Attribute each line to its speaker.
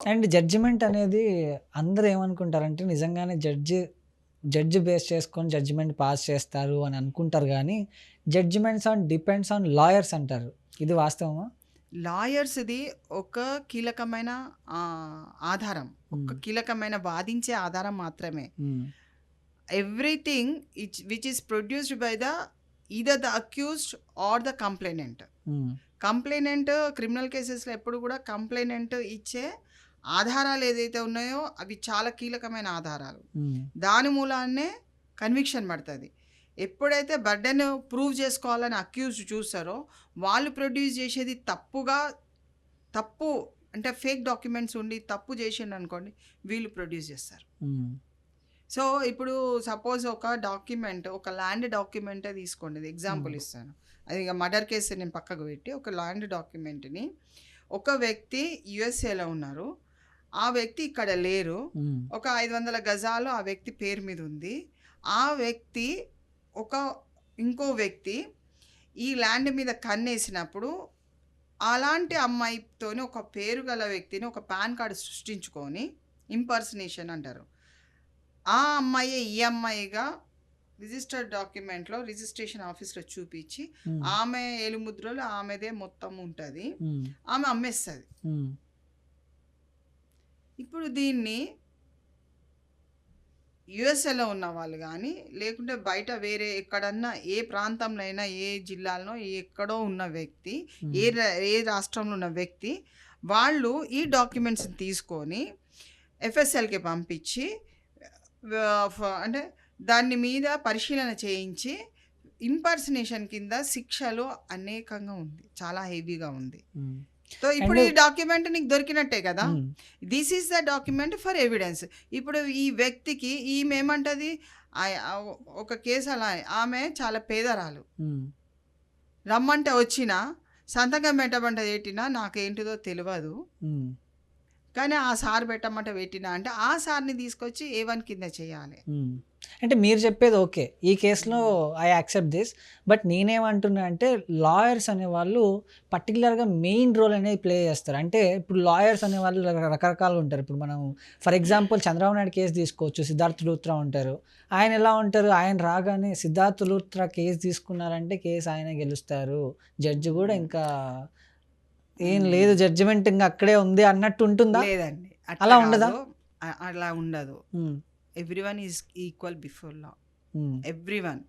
Speaker 1: And judgement అనేది అందరూ ఏమనుకుంటారంటే నిజంగానే జడ్జి జడ్జి బేస్ చేసుకొని జడ్జిమెంట్ పాస్ చేస్తారు అని అనుకుంటారు కానీ judgments on depends on lawyers అంటారు ఇది వాస్తవమా
Speaker 2: లాయర్స్ది ఒక కీలకమైన ఆధారం ఒక. కీలకమైన వాదించే ఆధారం మాత్రమే. Everything which is produced by the either the accused or the complainant. Complainant criminal కేసెస్లో ఎప్పుడు కూడా కంప్లైనెంట్ ఇచ్చే ఆధారాలు ఏదైతే ఉన్నాయో అవి చాలా కీలకమైన ఆధారాలు. దాని మూలాన్నే కన్విక్షన్ పడుతుంది ఎప్పుడైతే బర్డెన్ ప్రూవ్ చేసుకోవాలని అక్యూజ్ చూస్తారో వాళ్ళు ప్రొడ్యూస్ చేసేది తప్పుగా తప్పు అంటే ఫేక్ డాక్యుమెంట్స్ ఉండి తప్పు చేసిండు అనుకోండి వీళ్ళు ప్రొడ్యూస్ చేస్తారు. సో ఇప్పుడు సపోజ్ ఒక డాక్యుమెంట్ ఒక ల్యాండ్ డాక్యుమెంటే తీసుకోండి ఎగ్జాంపుల్. ఇస్తాను అది ఇక మర్డర్ కేసు నేను పక్కకు పెట్టి ఒక ల్యాండ్ డాక్యుమెంట్ని ఒక వ్యక్తి యుఎస్ఏలో ఉన్నారు ఆ వ్యక్తి ఇక్కడ లేరు. ఒక ఐదు వందల గజాలు ఆ వ్యక్తి పేరు మీద ఉంది ఆ వ్యక్తి ఒక ఇంకో వ్యక్తి ఈ ల్యాండ్ మీద కన్నేసినప్పుడు అలాంటి అమ్మాయితోని ఒక పేరు గల వ్యక్తిని ఒక పాన్ కార్డు సృష్టించుకొని ఇంపర్సనేషన్ అంటారు ఆ అమ్మాయి ఈ అమ్మాయిగా రిజిస్టర్డ్ డాక్యుమెంట్లో రిజిస్ట్రేషన్ ఆఫీస్లో చూపించి. ఆమె ఏలుముద్రలు ఆమెదే మొత్తం ఉంటుంది. ఆమె అమ్మేస్తుంది
Speaker 1: మ్మ్.
Speaker 2: ఇప్పుడు దీన్ని యుఎస్ఏలో ఉన్న వాళ్ళు కానీ లేకుంటే బయట వేరే ఎక్కడన్నా ఏ ప్రాంతంలో అయినా ఏ జిల్లాలో ఎక్కడో ఉన్న వ్యక్తి ఏ ఏ రాష్ట్రంలో ఉన్న వ్యక్తి వాళ్ళు ఈ డాక్యుమెంట్స్ తీసుకొని ఎఫ్ఎస్ఎల్కి పంపించి అంటే దాని మీద పరిశీలన చేయించి ఇంపర్సనేషన్ కింద శిక్షలు అనేకంగా ఉంది. చాలా హెవీగా ఉంది. సో ఇప్పుడు ఈ డాక్యుమెంట్ నీకు దొరికినట్టే కదా. This is the document for evidence ఇప్పుడు ఈ వ్యక్తికి ఈమె ఏమంటది ఒక కేసు అలా ఆమె చాలా పేదరాలు
Speaker 1: మ్మ్.
Speaker 2: రమ్మంటే వచ్చినా సంతకం పెట్టమంటే పెట్టినా నాకేంటిదో తెలియదు
Speaker 1: మ్మ్.
Speaker 2: కానీ ఆ సార్ పెట్టమంటే పెట్టినా అంటే ఆ సార్ని తీసుకొచ్చి ఏ వన్ కింద చేయాలి.
Speaker 1: మ్మ్. అంటే మీరు చెప్పేది ఓకే. ఈ కేసులో ఐ యాక్సెప్ట్ దిస్ బట్ నేనేమంటున్నా అంటే లాయర్స్ అనేవాళ్ళు పర్టికులర్గా మెయిన్ రోల్ అనేది ప్లే చేస్తారు. అంటే ఇప్పుడు లాయర్స్ అనేవాళ్ళు రక- రకరకాలుగా ఉంటారు. ఇప్పుడు మనం for example Chandrababu Naidu case తీసుకోవచ్చు సిద్ధార్థ్ లూత్రా ఉంటారు. ఆయన ఎలా ఉంటారు? ఆయన రాగానే సిద్ధార్థ్ లూత్రా కేసు తీసుకున్నారంటే కేసు ఆయన గెలుస్తారు. జడ్జి కూడా ఇంకా ఏం లేదు జడ్జిమెంట్ ఇంకా అక్కడే ఉంది అన్నట్టు ఉంటుందా
Speaker 2: లేదండి
Speaker 1: అలా ఉండదా?
Speaker 2: అలా ఉండదు. Everyone is equal before law. Everyone